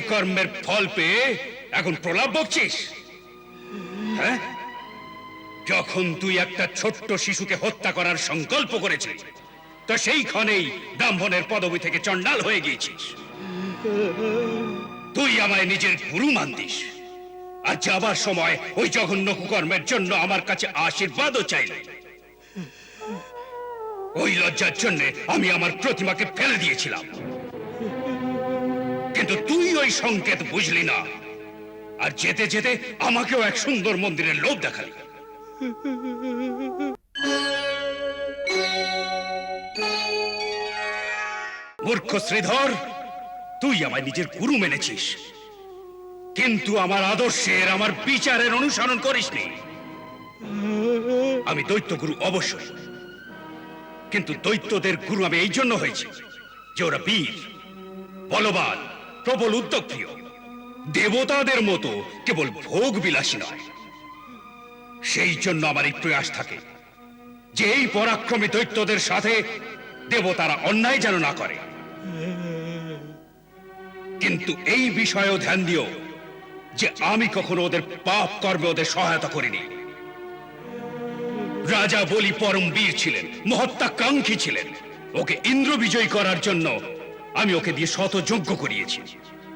কর্মের ফল পেয়ে এখন প্রলাপ বকছিস? হ্যাঁ? যখন তুই একটা ছোট্ট শিশুকে হত্যা করার সংকল্প করেছিস, তো সেইখানেই ব্রাহ্মণের পদবি থেকে চণ্ডাল হয়ে গিয়েছিস। তুই আমায় নিজের গুরু মানতিস। আর যাবার সময় ওই জঘন্য কুকর্মের জন্য আমার কাছে আশীর্বাদও চাইলে। ওই লজ্জার জন্য আমি আমার প্রতিমাকে ফেলে দিয়েছিলাম। কিন্তু তুই ওই সংকেত বুঝলি না। আর যেতে যেতে আমাকেও এক সুন্দর মন্দিরের লোভ দেখালি। মূর্খ শ্রীধর, তুই আমায় নিজের গুরু মেনেছিস। কিন্তু আমার আদর্শের, আমার বিচারের অনুসরণ করিসনি। আমি দৈত্য গুরু অবশ্যই। কিন্তু দৈত্যদের গুরু আমি এই জন্য হয়েছি যে ওরা বীর, বলবান প্রবল উদ্যোগপ্রিয় দেবতাদের মতো কেবল ভোগ বিলাসী নয়। সেই জন্য আমার এই প্রয়াস থাকে যে এই পরাক্রমী দৈত্যদের সাথে দেবতারা অন্যায় যেন না করে। কিন্তু এই বিষয়েও ধ্যান দিও যে আমি কখনো ওদের পাপ কর্মে ওদের সহায়তা করিনি। রাজা বলি পরম বীর ছিলেন মহত্যাকাঙ্ক্ষী ছিলেন। ওকে ইন্দ্র বিজয় করার জন্য আমি ওকে দিয়ে শত যজ্ঞ করিয়েছি,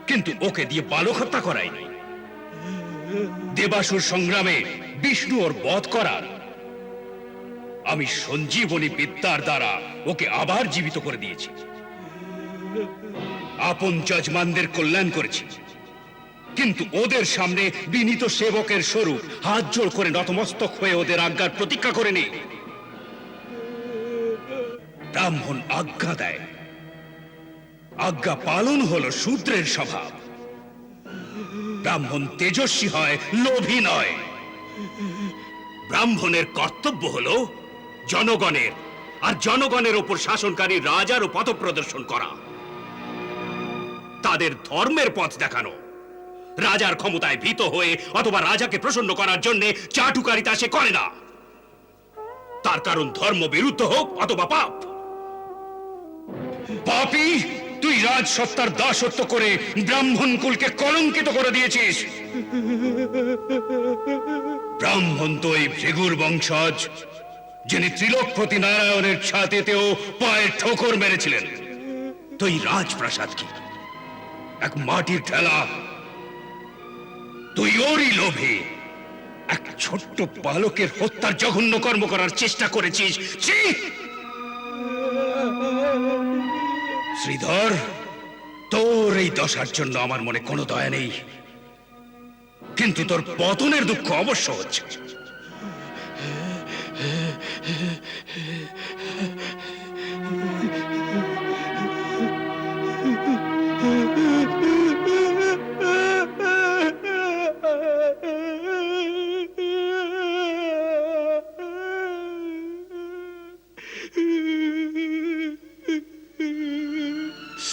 কিন্তু ওকে দিয়ে বালক হত্যা করাইনি দেবাসুর সংগ্রামে বিষ্ণু ওর বধ করার আমি সঞ্জীবনী বিদ্যার দ্বারা ওকে আবার জীবিত করে দিয়েছি। আপন যজমানদের কল্যাণ করেছি। কিন্তু ওদের সামনে বিনীত সেবকের স্বরূপ হাত জোড় করে নতমস্তক হয়ে ওদের আজ্ঞার প্রতীক্ষা করে নেই ব্রাহ্মণ আজ্ঞা দেয়। আজ্ঞা পালন হলো শূদ্রের স্বভাব। ব্রাহ্মণ তেজস্বী হয়, লোভী নয়। ব্রাহ্মণের কর্তব্য হলো জনগণের আর জনগণের ওপর শাসনকারী রাজারও পথ প্রদর্শন করা। তাদের ধর্মের পথ দেখানো। রাজার ক্ষমতায় ভীত হয়ে অথবা রাজাকে প্রসন্ন করার জন্য চাটুকারিতা সে করে না। তার কারণ ধর্ম বিরুদ্ধ হোক অথবা পাপ। পাপি তুই রাজ সত্তার দাসত্ব করে ব্রাহ্মণ কুলকে কলঙ্কিত করে দিয়েছিস। ব্রাহ্মণ তো এই ভৃগুর বংশজ, যিনি ত্রিলোকপতি নারায়ণের ছাতেতেও পায়ের ঠোকর মেরেছিলেন। তুই রাজপ্রাসাদ কি? এক মাটির ঠেলা তুই ওরই লোভে এক ছোট্ট বালকের হত্যার জঘন্য কর্ম করার চেষ্টা করেছিস। শ্রীধর, তোর এই দশার জন্য আমার মনে কোনো দয়া নেই। কিন্তু তোর পতনের দুঃখ অবশ্য হচ্ছে।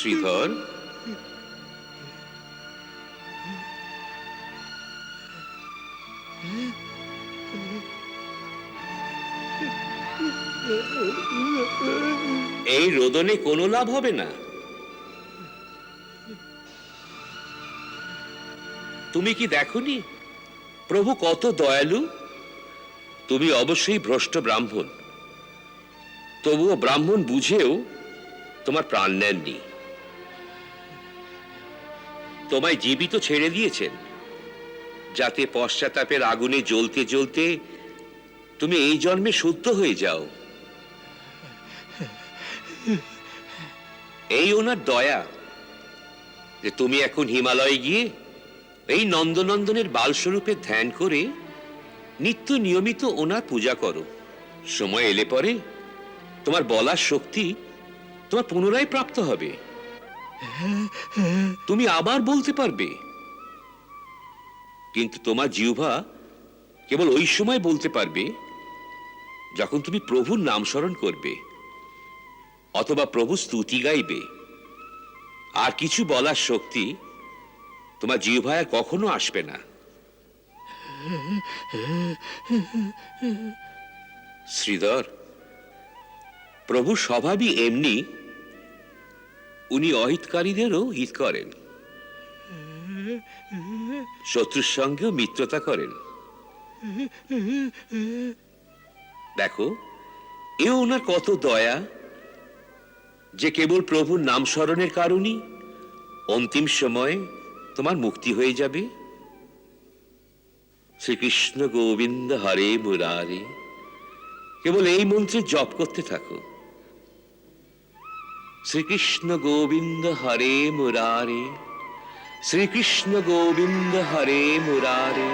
শ্রীধর। এই রোদনে কোনো লাভ হবে না। তুমি কি দেখনি? প্রভু কত দয়ালু। তুমি অবশ্যই ভ্রষ্ট ব্রাহ্মণ। তবুও ব্রাহ্মণ বুঝেও তোমার প্রাণ নেননি। তোমায় জীবিত ছেড়ে দিয়েছেন। যাতে পশ্চাতাপের আগুনে জ্বলতে জ্বলতে তুমি এই জন্মে শুদ্ধ হয়ে যাও। এই ওনার দয়া যে তুমি এখন হিমালয়ে গিয়ে এই নন্দনন্দনের বালস্বরূপে ধ্যান করে নিত্য নিয়মিত ওনার পূজা করো। সময় এলে পরে তোমার বলার শক্তি তোমার পুনরায় প্রাপ্ত হবে। তুমি আবার বলতে পারবে। কিন্তু তোমার জিহ্বা কেবল ওই সময় বলতে পারবে যখন তুমি প্রভুর নাম স্মরণ করবে, অথবা প্রভু স্তুতি গাইবে। আর কিছু বলার শক্তি তোমার জিহ্বায় কখনো আসবে না। শ্রীধর, প্রভু স্বভাবই এমনি উনি অহিতকারীদেরও হিত করেন। শত্রুর সঙ্গেও মিত্রতা করেন। দেখো, এও ওনার কত দয়া যে কেবল প্রভুর নাম স্মরণের কারণেই অন্তিম সময়ে তোমার মুক্তি হয়ে যাবে। শ্রীকৃষ্ণ গোবিন্দ হরে মুরারে। কেবল এই মন্ত্রে জপ করতে থাকো। শ্রীকৃষ্ণ গোবিন্দ হরে মুরারে শ্রীকৃষ্ণ গোবিন্দ হরে মুরারে